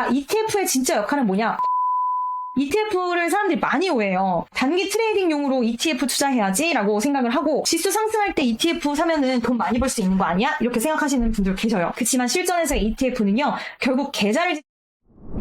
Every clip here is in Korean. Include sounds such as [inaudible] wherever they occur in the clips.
자, ETF의 진짜 역할은 뭐냐? ETF를 사람들이 많이 오해해요. 단기 트레이딩용으로 ETF 투자해야지 라고 생각을 하고 지수 상승할 때 ETF 사면은 돈 많이 벌 수 있는 거 아니야? 이렇게 생각하시는 분들 계셔요. 그렇지만 실전에서 ETF는요. 결국 계좌를 지-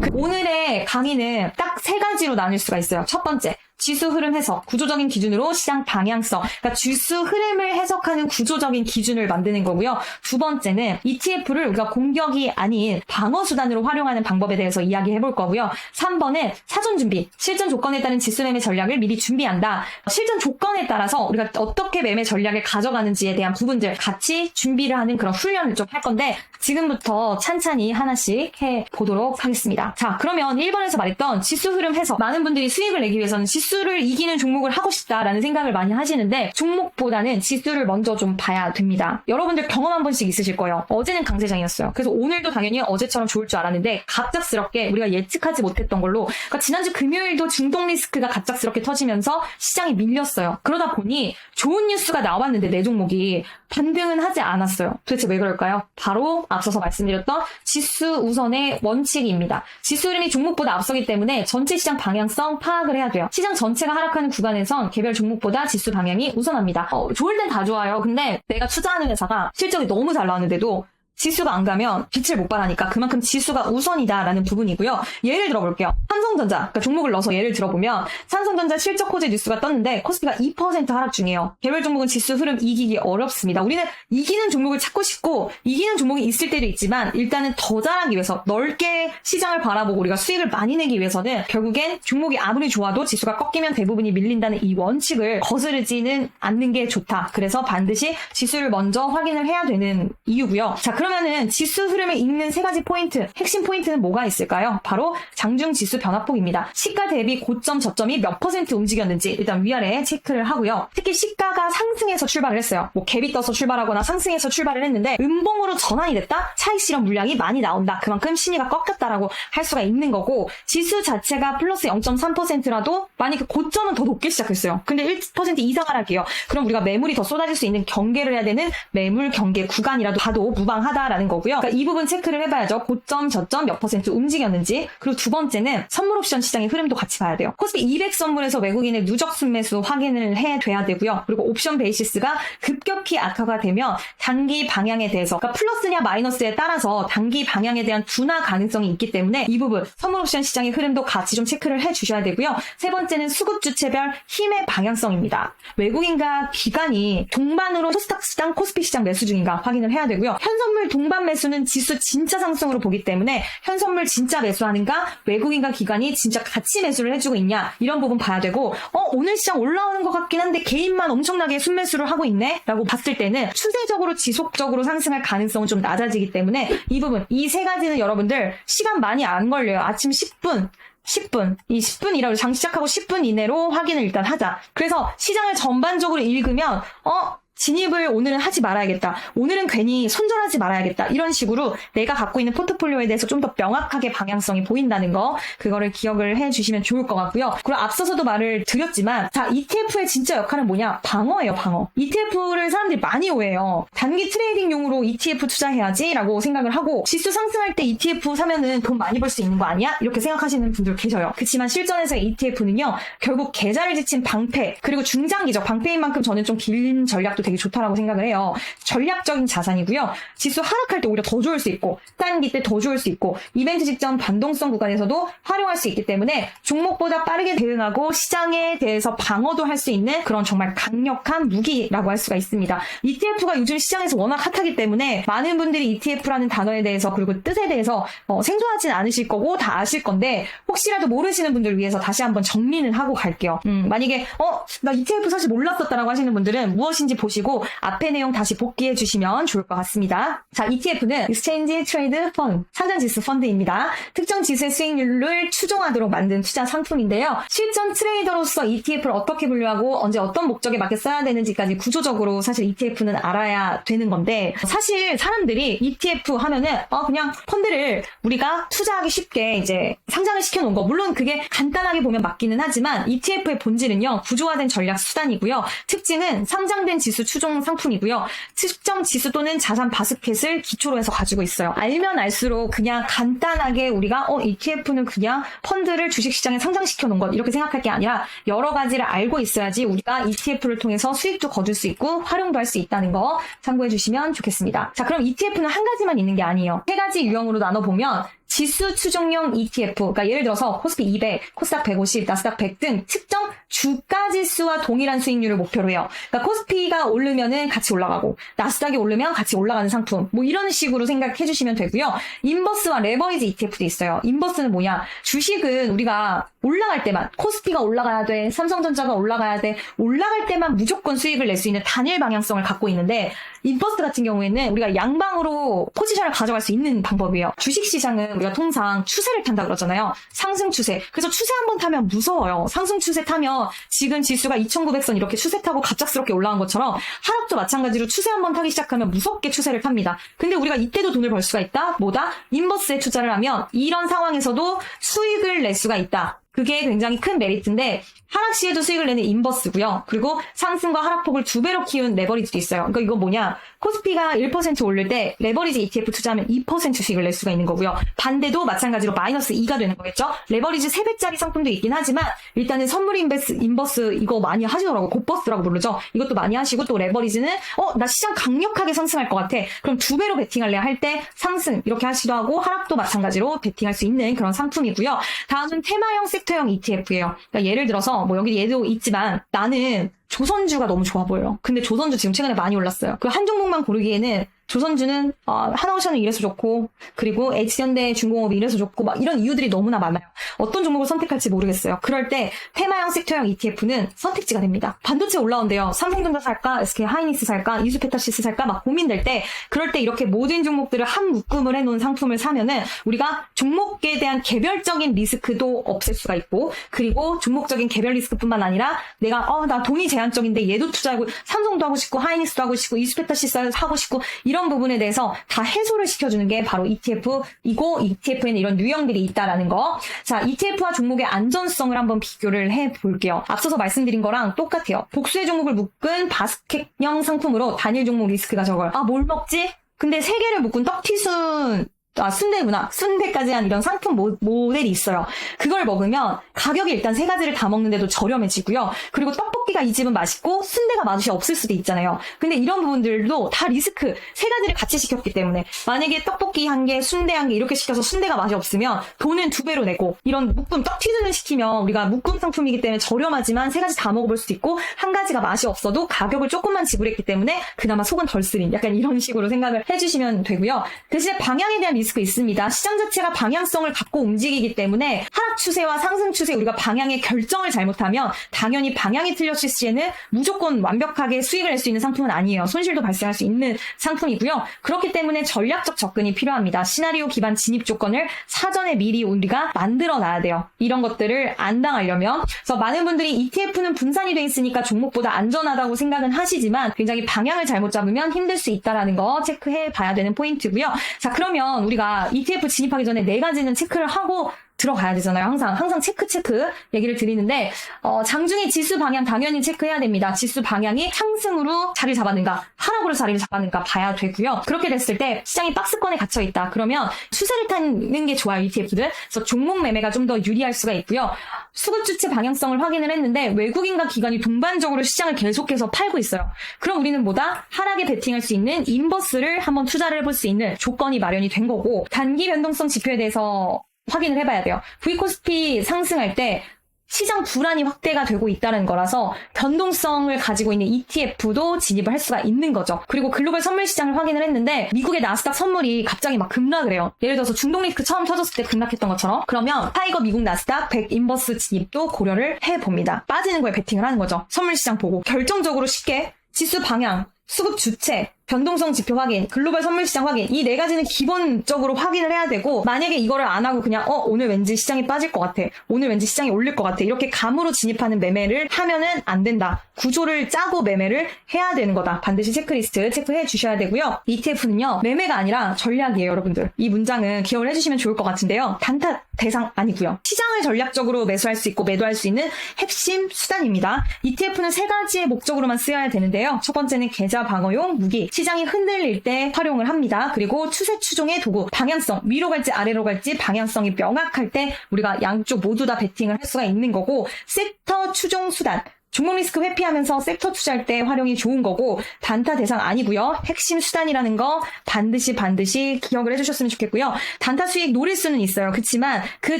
그 오늘의 강의는 딱 세 가지로 나눌 수가 있어요. 첫 번째, 지수 흐름 해석, 구조적인 기준으로 시장 방향성, 그러니까 지수 흐름을 해석하는 구조적인 기준을 만드는 거고요. 두 번째는 ETF를 우리가 공격이 아닌 방어 수단으로 활용하는 방법에 대해서 이야기해 볼 거고요. 3번은 사전 준비, 실전 조건에 따른 지수 매매 전략을 미리 준비한다. 실전 조건에 따라서 우리가 어떻게 매매 전략을 가져가는지에 대한 부분들 같이 준비를 하는 그런 훈련을 좀 할 건데 지금부터 찬찬히 하나씩 해 보도록 하겠습니다. 자, 그러면 1번에서 말했던 지수 흐름 해석. 많은 분들이 수익을 내기 위해서는 지수 를 이기는 종목을 하고 싶다라는 생각을 많이 하시는데 종목보다는 지수를 먼저 좀 봐야 됩니다. 여러분들 경험 한 번씩 있으실 거예요. 어제는 강세장이었어요. 그래서 오늘도 당연히 어제처럼 좋을 줄 알았는데 갑작스럽게 우리가 예측하지 못했던 걸로 그러니까 지난주 금요일도 중동 리스크가 갑작스럽게 터지면서 시장이 밀렸어요. 그러다 보니 좋은 뉴스가 나왔는데 내 종목이 반등은 하지 않았어요. 도대체 왜 그럴까요? 바로 앞서서 말씀드렸던 지수 우선의 원칙입니다. 지수 흐름이 종목보다 앞서기 때문에 전체 시장 방향성 파악을 해야 돼요. 시장 전체가 하락하는 구간에선 개별 종목보다 지수 방향이 우선합니다. 어, 좋을 땐 다 좋아요. 근데 내가 투자하는 회사가 실적이 너무 잘 나왔는데도 지수가 안 가면 빛을 못 발하니까 그만큼 지수가 우선이다라는 부분이고요. 예를 들어볼게요. 삼성전자, 그러니까 종목을 넣어서 예를 들어보면 삼성전자 실적 호재 뉴스가 떴는데 코스피가 2% 하락 중이에요. 개별 종목은 지수 흐름 이기기 어렵습니다. 우리는 이기는 종목을 찾고 싶고 이기는 종목이 있을 때도 있지만 일단은 더 잘하기 위해서 넓게 시장을 바라보고 우리가 수익을 많이 내기 위해서는 결국엔 종목이 아무리 좋아도 지수가 꺾이면 대부분이 밀린다는 이 원칙을 거스르지는 않는 게 좋다. 그래서 반드시 지수를 먼저 확인을 해야 되는 이유고요. 자, 그 러면은 지수 흐름을 읽는 세 가지 포인트, 핵심 포인트는 뭐가 있을까요? 바로 장중 지수 변화폭입니다. 시가 대비 고점 저점이 몇 퍼센트 움직였는지 일단 위아래 체크를 하고요. 특히 시가가 상승해서 출발을 했어요. 뭐 갭이 떠서 출발하거나 상승해서 출발을 했는데 음봉으로 전환이 됐다? 차익 실현 물량이 많이 나온다. 그만큼 신의가 꺾였다라고 할 수가 있는 거고 지수 자체가 플러스 0.3%라도 만약에 고점은 더 높게 시작했어요. 근데 1% 이상 하락이에요. 그럼 우리가 매물이 더 쏟아질 수 있는 경계를 해야 되는 매물 경계 구간이라도 봐도 무방하다 라는 거고요. 그러니까 이 부분 체크를 해봐야죠. 고점, 저점 몇 퍼센트 움직였는지. 그리고 두 번째는 선물 옵션 시장의 흐름도 같이 봐야 돼요. 코스피 200 선물에서 외국인의 누적 순매수 확인을 해 돼야 되고요. 그리고 옵션 베이시스가 급격히 악화가 되면 단기 방향에 대해서 그러니까 플러스냐 마이너스에 따라서 단기 방향에 대한 둔화 가능성이 있기 때문에 이 부분 선물 옵션 시장의 흐름도 같이 좀 체크를 해 주셔야 되고요. 세 번째는 수급 주체별 힘의 방향성입니다. 외국인과 기관이 동반으로 코스닥 시장, 코스피 시장 매수 중인가 확인을 해야 되고요. 현선물 동반 매수는 지수 진짜 상승으로 보기 때문에 현선물 진짜 매수하는가 외국인과 기관이 진짜 같이 매수를 해주고 있냐 이런 부분 봐야 되고 어 오늘 시장 올라오는 것 같긴 한데 개인만 엄청나게 순매수를 하고 있네 라고 봤을 때는 추세적으로 지속적으로 상승할 가능성은 좀 낮아지기 때문에 이 부분 이 세 가지는 여러분들 시간 많이 안 걸려요 아침 10분 10분. 이 10분이라고 장 시작하고 10분 이내로 확인을 일단 하자. 그래서 시장을 전반적으로 읽으면, 어, 진입을 오늘은 하지 말아야겠다. 오늘은 괜히 손절하지 말아야겠다. 이런 식으로 내가 갖고 있는 포트폴리오에 대해서 좀 더 명확하게 방향성이 보인다는 거, 그거를 기억을 해 주시면 좋을 것 같고요. 그리고 앞서서도 말을 드렸지만, 자, ETF의 진짜 역할은 뭐냐? 방어예요, 방어. ETF를 사람들이 많이 오해해요. 단기 트레이딩용으로 ETF 투자해야지 라고 생각을 하고, 지수 상승할 때 ETF 사면은 돈 많이 벌 수 있는 거 아니야? 이렇게 생각하시는 분들 계셔요. 그렇지만 실전에서 ETF는요, 결국 계좌를 지친 방패, 그리고 중장기적 방패인 만큼 저는 좀 긴 전략도 되게 좋다라고 생각을 해요. 전략적인 자산이고요. 지수 하락할 때 오히려 더 좋을 수 있고, 단기 때 더 좋을 수 있고, 이벤트 직전 반동성 구간에서도 활용할 수 있기 때문에 종목보다 빠르게 대응하고 시장에 대해서 방어도 할 수 있는 그런 정말 강력한 무기라고 할 수가 있습니다. ETF가 요즘 시장에서 워낙 핫하기 때문에 많은 분들이 ETF라는 단어에 대해서 그리고 뜻에 대해서 어, 생소하진 않으실 거고 다 아실 건데 혹시라도 모르시는 분들 위해서 다시 한번 정리는 하고 갈게요. 음, 만약에 어, 나 ETF 사실 몰랐었다라고 하시는 분들은 무엇인지 보시 고 앞에 내용 다시 복귀해 주시면 좋을 것 같습니다. 자, ETF는 Exchange Trade Fund, 상장지수 펀드입니다. 특정 지수의 수익률을 추종하도록 만든 투자 상품인데요. 실전 트레이더로서 ETF를 어떻게 분류하고 언제 어떤 목적에 맞게 써야 되는지까지 구조적으로 사실 ETF는 알아야 되는 건데 사실 사람들이 ETF 하면은 어 그냥 펀드를 우리가 투자하기 쉽게 이제 상장을 시켜 놓은 거 물론 그게 간단하게 보면 맞기는 하지만 ETF의 본질은요 구조화된 전략 수단이고요 특징은 상장된 지수 추종 상품이고요. 특정 지수 또는 자산 바스켓을 기초로 해서 가지고 있어요. 알면 알수록 그냥 간단하게 우리가 어 ETF는 그냥 펀드를 주식시장에 상장시켜 놓은 것 이렇게 생각할 게 아니라 여러 가지를 알고 있어야지 우리가 ETF를 통해서 수익도 거둘 수 있고 활용도 할 수 있다는 거 참고해 주시면 좋겠습니다. 자 그럼 ETF는 한 가지만 있는 게 아니에요. 세 가지 유형으로 나눠보면 지수 추종용 ETF, 그러니까 예를 들어서 코스피 200, 코스닥 150, 나스닥 100 등 특정 주가 지수와 동일한 수익률을 목표로 해요. 그러니까 코스피가 오르면은 같이 올라가고 나스닥이 오르면 같이 올라가는 상품, 뭐 이런 식으로 생각해 주시면 되고요. 인버스와 레버리지 ETF도 있어요. 인버스는 뭐냐? 주식은 우리가 올라갈 때만 코스피가 올라가야 돼, 삼성전자가 올라가야 돼, 올라갈 때만 무조건 수익을 낼 수 있는 단일 방향성을 갖고 있는데 인버스 같은 경우에는 우리가 양방으로 포지션을 가져갈 수 있는 방법이에요. 주식 시장은 우리가 통상 추세를 탄다 그러잖아요. 상승 추세. 그래서 추세 한번 타면 무서워요. 상승 추세 타면 지금 지수가 2,900선 이렇게 추세 타고 갑작스럽게 올라간 것처럼 하락도 마찬가지로 추세 한번 타기 시작하면 무섭게 추세를 탑니다. 근데 우리가 이때도 돈을 벌 수가 있다? 뭐다? 인버스에 투자를 하면 이런 상황에서도 수익을 낼 수가 있다. 그게 굉장히 큰 메리트인데 하락 시에도 수익을 내는 인버스고요. 그리고 상승과 하락폭을 두 배로 키운 레버리지도 있어요. 그러니까 이거 뭐냐? 코스피가 1% 오를 때 레버리지 ETF 투자하면 2% 수익을 낼 수가 있는 거고요. 반대도 마찬가지로 마이너스 2가 되는 거겠죠? 레버리지 3배짜리 상품도 있긴 하지만 일단은 선물 인베스, 인버스 이거 많이 하시더라고요. 곧버스라고 부르죠. 이것도 많이 하시고 또 레버리지는 어, 나 시장 강력하게 상승할 것 같아. 그럼 두 배로 베팅할래 할 때 상승 이렇게 하시도 하고 하락도 마찬가지로 베팅할 수 있는 그런 상품이고요. 다음은 테마형 섹터 형 ETF예요. 그러니까 예를 들어서 뭐 여기 얘도 있지만 나는 조선주가 너무 좋아 보여요. 근데 조선주 지금 최근에 많이 올랐어요. 그 한 종목만 고르기에는 조선주는 어, 하나오션은 이래서 좋고 그리고 H현대 중공업이 이래서 좋고 막 이런 이유들이 너무나 많아요. 어떤 종목을 선택할지 모르겠어요. 그럴 때 테마형 섹터형 ETF는 선택지가 됩니다. 반도체 올라온대요. 삼성전자 살까, SK 하이닉스 살까, 이수페타시스 살까 막 고민될 때 그럴 때 이렇게 모든 종목들을 한 묶음을 해놓은 상품을 사면은 우리가 종목에 대한 개별적인 리스크도 없앨 수가 있고 그리고 종목적인 개별 리스크뿐만 아니라 내가 어 나 돈이 제한적인데 얘도 투자하고 삼성도 하고 싶고 하이닉스도 하고 싶고 이수페타시스 하고 싶고 이런 부분에 대해서 다 해소를 시켜주는 게 바로 ETF이고 ETF에는 이런 유형들이 있다라는 거. 자, ETF와 종목의 안전성을 한번 비교를 해 볼게요. 앞서서 말씀드린 거랑 똑같아요. 복수의 종목을 묶은 바스켓형 상품으로 단일 종목 리스크가 적어요. 아, 뭘 먹지? 근데 세 개를 묶은 떡튀순 아, 순대구나. 순대까지 한 이런 상품 모, 모델이 있어요. 그걸 먹으면 가격이 일단 세 가지를 다 먹는데도 저렴해지고요. 그리고 떡볶이가 이 집은 맛있고 순대가 맛이 없을 수도 있잖아요. 근데 이런 부분들도 다 리스크 세 가지를 같이 시켰기 때문에 만약에 떡볶이 한 개, 순대 한 개 이렇게 시켜서 순대가 맛이 없으면 돈은 두 배로 내고 이런 묶음 떡 튀순을 시키면 우리가 묶음 상품이기 때문에 저렴하지만 세 가지 다 먹어볼 수도 있고 한 가지가 맛이 없어도 가격을 조금만 지불했기 때문에 그나마 속은 덜 쓰린 약간 이런 식으로 생각을 해주시면 되고요. 대신에 방향에 대한 리스크 있습니다. 시장 자체가 방향성을 갖고 움직이기 때문에 하락 추세와 상승 추세 우리가 방향의 결정을 잘못하면 당연히 방향이 틀렸을 시에는 무조건 완벽하게 수익을 낼 수 있는 상품은 아니에요. 손실도 발생할 수 있는 상품이고요. 그렇기 때문에 전략적 접근이 필요합니다. 시나리오 기반 진입 조건을 사전에 미리 우리가 만들어 놔야 돼요. 이런 것들을 안 당하려면. 그래서 많은 분들이 ETF는 분산이 돼 있으니까 종목보다 안전하다고 생각은 하시지만 굉장히 방향을 잘못 잡으면 힘들 수 있다라는 거 체크해 봐야 되는 포인트고요. 자, 그러면 우리가 ETF 진입하기 전에 네 가지는 체크를 하고 들어가야 되잖아요. 항상 항상 체크 체크 얘기를 드리는데 어, 장중에 지수 방향 당연히 체크해야 됩니다. 지수 방향이 상승으로 자리를 잡았는가 하락으로 자리를 잡았는가 봐야 되고요. 그렇게 됐을 때 시장이 박스권에 갇혀 있다. 그러면 추세를 타는 게 좋아요. ETF들. 그래서 종목 매매가 좀 더 유리할 수가 있고요. 수급 주체 방향성을 확인을 했는데 외국인과 기관이 동반적으로 시장을 계속해서 팔고 있어요. 그럼 우리는 뭐다? 하락에 베팅할 수 있는 인버스를 한번 투자를 해볼 수 있는 조건이 마련이 된 거고 단기 변동성 지표에 대해서 확인을 해봐야 돼요. V코스피 상승할 때 시장 불안이 확대가 되고 있다는 거라서 변동성을 가지고 있는 ETF도 진입을 할 수가 있는 거죠. 그리고 글로벌 선물 시장을 확인을 했는데 미국의 나스닥 선물이 갑자기 막 급락을 해요. 예를 들어서 중동 리스크 처음 터졌을 때 급락했던 것처럼 그러면 타이거 미국 나스닥 100 인버스 진입도 고려를 해봅니다. 빠지는 거에 베팅을 하는 거죠. 선물 시장 보고 결정적으로 쉽게 지수 방향, 수급 주체, 변동성 지표 확인, 글로벌 선물 시장 확인 이 네 가지는 기본적으로 확인을 해야 되고 만약에 이거를 안 하고 그냥 어 오늘 왠지 시장이 빠질 것 같아, 오늘 왠지 시장이 올릴 것 같아 이렇게 감으로 진입하는 매매를 하면은 안 된다. 구조를 짜고 매매를 해야 되는 거다. 반드시 체크리스트 체크해 주셔야 되고요. ETF는요 매매가 아니라 전략이에요, 여러분들. 이 문장은 기억을 해주시면 좋을 것 같은데요. 단타 대상 아니고요. 시장을 전략적으로 매수할 수 있고 매도할 수 있는 핵심 수단입니다. ETF는 세 가지의 목적으로만 쓰여야 되는데요. 첫 번째는 계좌 방어용 무기, 시장이 흔들릴 때 활용을 합니다. 그리고 추세 추종의 도구, 방향성, 위로 갈지 아래로 갈지 방향성이 명확할 때 우리가 양쪽 모두 다 베팅을 할 수가 있는 거고, 섹터 추종 수단, 종목 리스크 회피하면서 섹터 투자할 때 활용이 좋은 거고 단타 대상 아니고요. 핵심 수단이라는 거 반드시 반드시 기억을 해주셨으면 좋겠고요. 단타 수익 노릴 수는 있어요. 그렇지만 그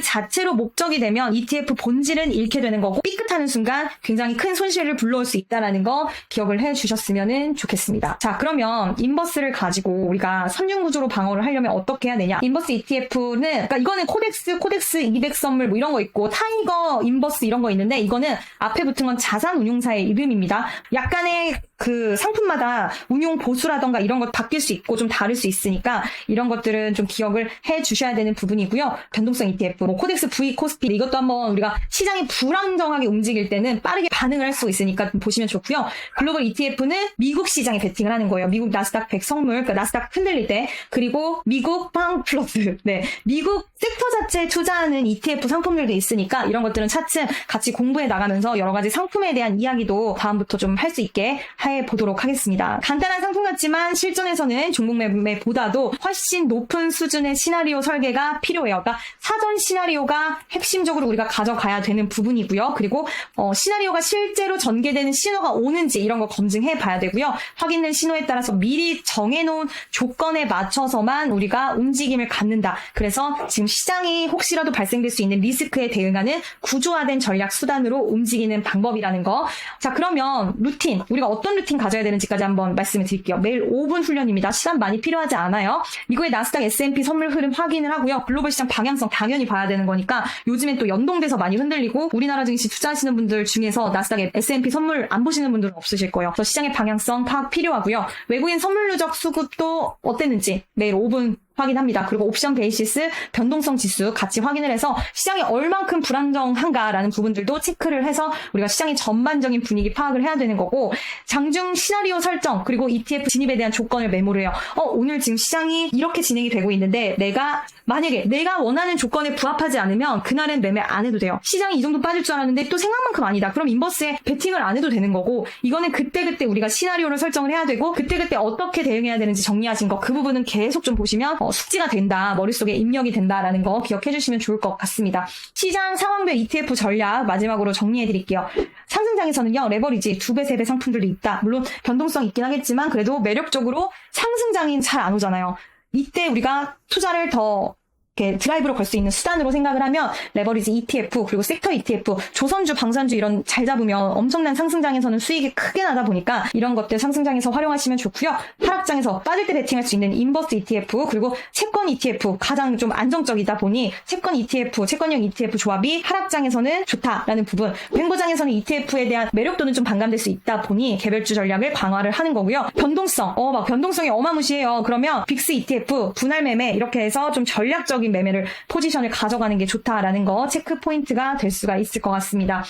자체로 목적이 되면 ETF 본질은 잃게 되는 거고 삐끗하는 순간 굉장히 큰 손실을 불러올 수 있다라는 거 기억을 해주셨으면 좋겠습니다. 자 그러면 인버스를 가지고 우리가 삼중 구조로 방어를 하려면 어떻게 해야 되냐? 인버스 ETF는 그러니까 이거는 코덱스, 코덱스 200 선물 뭐 이런 거 있고 타이거 인버스 이런 거 있는데 이거는 앞에 붙은 건 자산 운용사의 이름입니다. 약간의 그 상품마다 운용 보수라던가 이런 것 바뀔 수 있고 좀 다를 수 있으니까 이런 것들은 좀 기억을 해 주셔야 되는 부분이고요. 변동성 ETF, 뭐 코덱스 V 코스피 이것도 한번 우리가 시장이 불안정하게 움직일 때는 빠르게 반응을 할 수 있으니까 보시면 좋고요. 글로벌 ETF는 미국 시장에 베팅을 하는 거예요. 미국 나스닥 100 선물, 그러니까 나스닥 흔들릴 때 그리고 미국 빵 플러스, [laughs] 네 미국 섹터 자체에 투자하는 ETF 상품들도 있으니까 이런 것들은 차츰 같이 공부해 나가면서 여러 가지 상품에 대한 이야기도 다음부터 좀 할 수 있게 해 보도록 하겠습니다. 간단한 상품 같지만 실전에서는 종목 매매보다도 훨씬 높은 수준의 시나리오 설계가 필요해요. 그러니까 사전 시나리오가 핵심적으로 우리가 가져가야 되는 부분이고요. 그리고 어, 시나리오가 실제로 전개되는 신호가 오는지 이런 거 검증해 봐야 되고요. 확인된 신호에 따라서 미리 정해놓은 조건에 맞춰서만 우리가 움직임을 갖는다. 그래서 지금 시장이 혹시라도 발생될 수 있는 리스크에 대응하는 구조화된 전략 수단으로 움직이는 방법이라는 거. 자, 그러면 루틴. 우리가 어떤 루틴 가져야 되는지까지 한번 말씀을 드릴게요. 매일 5분 훈련입니다. 시간 많이 필요하지 않아요. 이거에 나스닥 S&P 선물 흐름 확인을 하고요. 글로벌 시장 방향성 당연히 봐야 되는 거니까 요즘엔 또 연동돼서 많이 흔들리고 우리나라 증시 투자하시는 분들 중에서 나스닥 S&P 선물 안 보시는 분들은 없으실 거예요. 그래서 시장의 방향성 파악 필요하고요. 외국인 선물 누적 수급도 어땠는지 매일 5분 확인합니다. 그리고 옵션 베이시스 변동성 지수 같이 확인을 해서 시장이 얼만큼 불안정한가라는 부분들도 체크를 해서 우리가 시장의 전반적인 분위기 파악을 해야 되는 거고 장중 시나리오 설정 그리고 ETF 진입에 대한 조건을 메모를 해요. 어 오늘 지금 시장이 이렇게 진행이 되고 있는데 내가 만약에 내가 원하는 조건에 부합하지 않으면 그날은 매매 안 해도 돼요. 시장이 이 정도 빠질 줄 알았는데 또 생각만큼 아니다. 그럼 인버스에 베팅을 안 해도 되는 거고 이거는 그때그때 우리가 시나리오를 설정을 해야 되고 그때그때 어떻게 대응해야 되는지 정리하신 거 그 부분은 계속 좀 보시면 어, 숙지가 된다. 머릿속에 입력이 된다라는 거 기억해 주시면 좋을 것 같습니다. 시장 상황별 ETF 전략 마지막으로 정리해 드릴게요. 상승장에서는요, 레버리지 두 배, 세배 상품들도 있다. 물론 변동성 있긴 하겠지만 그래도 매력적으로 상승장인 잘 안 오잖아요. 이때 우리가 투자를 더 이렇게 드라이브로 걸 수 있는 수단으로 생각을 하면 레버리지 ETF 그리고 섹터 ETF 조선주 방산주 이런 잘 잡으면 엄청난 상승장에서는 수익이 크게 나다 보니까 이런 것들 상승장에서 활용하시면 좋고요. 하락장에서 빠질 때 베팅할 수 있는 인버스 ETF 그리고 채권 ETF 가장 좀 안정적이다 보니 채권 ETF 채권형 ETF 조합이 하락장에서는 좋다라는 부분. 횡보장에서는 ETF에 대한 매력도는 좀 반감될 수 있다 보니 개별주 전략을 강화를 하는 거고요. 변동성 어 막 변동성이 어마무시해요. 그러면 빅스 ETF 분할 매매 이렇게 해서 좀 전략적인 매매를 포지션을 가져가는 게 좋다라는 거 체크 포인트가 될 수가 있을 것 같습니다.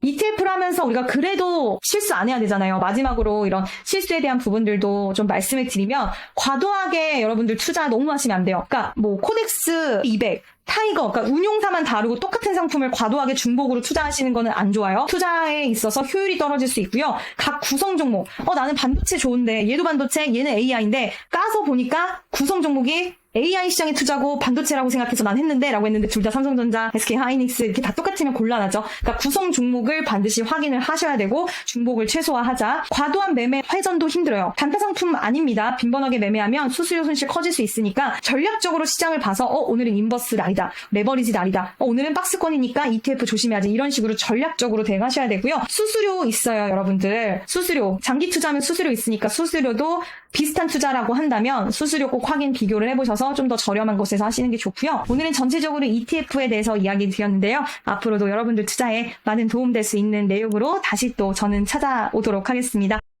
ETF를 하면서 우리가 그래도 실수 안 해야 되잖아요. 마지막으로 이런 실수에 대한 부분들도 좀 말씀을 드리면 과도하게 여러분들 투자 너무 하시면 안 돼요. 그러니까 뭐 코덱스 200 타이거, 그러니까 운용사만 다르고 똑같은 상품을 과도하게 중복으로 투자하시는 거는 안 좋아요. 투자에 있어서 효율이 떨어질 수 있고요. 각 구성 종목, 어 나는 반도체 좋은데 얘도 반도체, 얘는 AI인데 까서 보니까 구성 종목이 AI 시장에 투자고 반도체라고 생각해서 난 했는데 라고 했는데 둘 다 삼성전자, SK 하이닉스 이렇게 다 똑같으면 곤란하죠. 그러니까 구성 종목을 반드시 확인을 하셔야 되고 중복을 최소화하자. 과도한 매매 회전도 힘들어요. 단타 상품 아닙니다. 빈번하게 매매하면 수수료 손실 커질 수 있으니까 전략적으로 시장을 봐서 어 오늘은 인버스 날이다. 레버리지 날이다. 어, 오늘은 박스권이니까 ETF 조심해야지. 이런 식으로 전략적으로 대응하셔야 되고요. 수수료 있어요, 여러분들. 수수료. 장기 투자하면 수수료 있으니까 수수료도 비슷한 투자라고 한다면 수수료 꼭 확인 비교를 해보셔서 좀 더 저렴한 곳에서 하시는 게 좋고요. 오늘은 전체적으로 ETF에 대해서 이야기 드렸는데요. 앞으로도 여러분들 투자에 많은 도움 될 수 있는 내용으로 다시 또 저는 찾아오도록 하겠습니다.